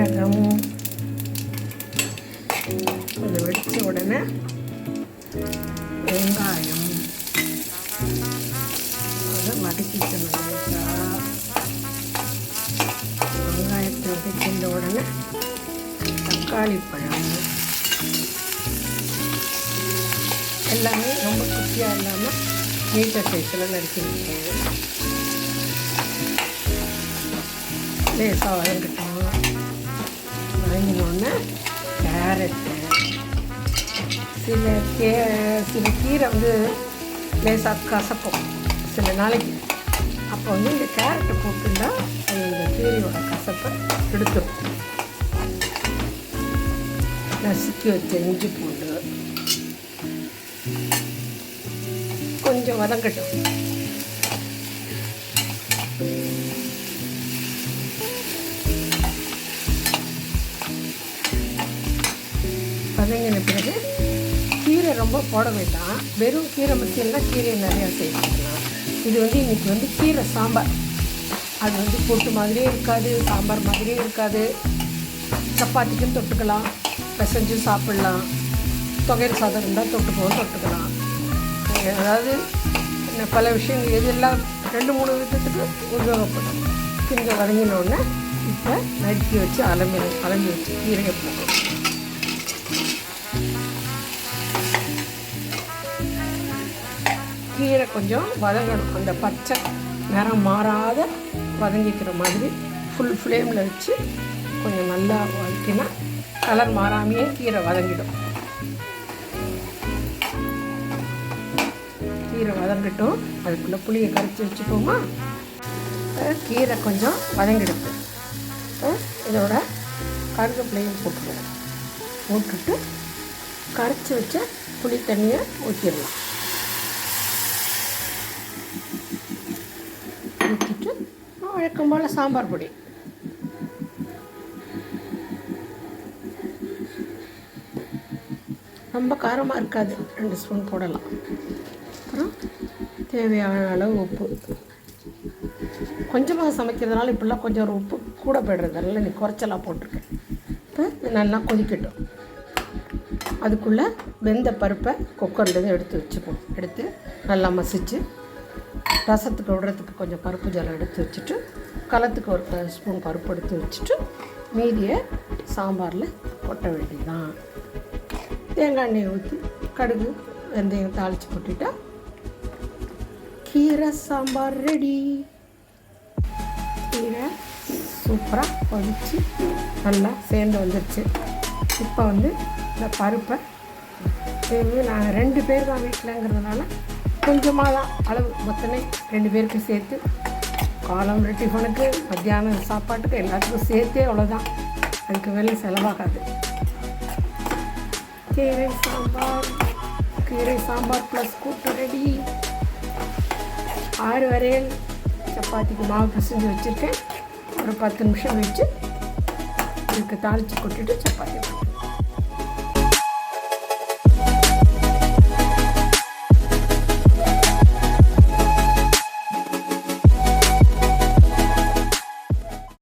சீரகம் கொஞ்சம் வெடித்த உடனே வெங்காயம். அதை வதக்கிக்கணும் வெங்காயத்தை வதக்கின்ற உடனே தக்காளி பழம். எல்லாமே ரொம்ப குட்டியாக இல்லாமல் நீட்டாக சைஸில் நறுக்கி லேசாக வளர்ந்துட்டோம் வதங்கினோடனே கேரட்டு. சில கே சில கீரை வந்து லேசாக கசக்கும். சில நாளைக்கு. அப்போ வந்து இந்த கேரட்டை போட்டுருந்தா அது இந்த கீரையோட கசப்பை எடுத்துரும் நசுக்கி வச்ச இஞ்சி பூண்டு. கொஞ்சம் வதங்கட்டும். வதங்கின பிறகு கீரை ரொம்ப போட வேண்டாம். வெறும் கீரை மசியல்னா கீரையை நிறையா சேர்த்துக்கலாம். இது வந்து இன்றைக்கி வந்து கீரை சாம்பார். அது வந்து கூட்டு மாதிரியும் இருக்காது சாம்பார் மாதிரியும் இருக்காது. சப்பாத்திக்கும் தொட்டுக்கலாம் பிசைஞ்சு சாப்பிட்லாம். தொகையல் சாதம் இருந்தால் தொட்டு போகும் தொட்டுக்கலாம் அதாவது பல விஷயங்கள் எதெல்லாம் ரெண்டு மூணு விதத்துக்கு உபயோகப்படும். கொஞ்சம் வதங்கினோடனே இப்போ நறுக்கி வச்சு அலம்பி அலம்பி வச்சு கீரையை போடணும். கீரை கொஞ்சம் வதங்கணும். அந்த பச்சை நிறம் மாறாத வதங்கிக்கிற மாதிரி ஃபுல் ஃப்ளேமில் வச்சு கொஞ்சம் நல்லா வதக்கினா கலர் மாறாமையே கீரை வதங்கிடும். கீரை வதங்கட்டும். அதுக்குள்ளே புளியை கரைச்சி வச்சுக்கோமா கீரை கொஞ்சம் வதங்கிடுது இதோட கருகப்பிள்ளையும் போட்டுருவோம் போட்டுட்டு கரைச்சி வச்ச புளி தண்ணியை ஊற்றிடலாம் ஊற்றிட்டு வழக்கம் போல் சாம்பார் பொடி. ரொம்ப காரமாக இருக்காது. ரெண்டு ஸ்பூன் போடலாம். அப்புறம் தேவையான அளவு உப்பு. கொஞ்சமாக சமைக்கிறதுனால இப்படிலாம் கொஞ்சம் ஒரு உப்பு கூட போய்டுறதுனால நீ குறைச்சலாக போட்டிருக்கேன். இப்போ நல்லா கொதிக்கட்டும். அதுக்குள்ளே வெந்த பருப்பை குக்கர்லேருந்து எடுத்து வச்சுப்போம் எடுத்து நல்லா மசிச்சு ரசத்துக்கு விடுறதுக்கு கொஞ்சம் பருப்பு ஜலம் எடுத்து வச்சுட்டு கலத்துக்கு ஒரு ஸ்பூன் பருப்பு எடுத்து வச்சுட்டு மீதியை சாம்பாரில் கொட்ட வேண்டியதுதான். தேங்காய் எண்ணெயை ஊற்றி கடுகு வெந்தயம் தாளித்து கொட்டிட்டா கீரை சாம்பார் ரெடி கீரை சூப்பராக கொதிச்சு நல்லா சேர்ந்து வந்துருச்சு. இப்போ வந்து இந்த பருப்பை நான் நாங்கள் ரெண்டு பேர் தான் வீட்டிலங்கிறதுனால கொஞ்சமாக தான் அளவு மொத்தமே ரெண்டு பேருக்கு சேர்த்து காலம் டிஃபனுக்கு மத்தியானம் சாப்பாட்டுக்கு எல்லாத்துக்கும் சேர்த்தே அவ்வளோதான் அதுக்கு மேலே செலவாகாது. கீரை சாம்பார் கீரை சாம்பார் ப்ளஸ் கூட்டு ரெடி. ஆறு வரையில் சப்பாத்திக்கு மாவு பிசைஞ்சு வச்சுருக்கேன். ஒரு பத்து நிமிஷம் வச்சு இதுக்கு தாளித்து கொட்டிட்டு சப்பாத்தி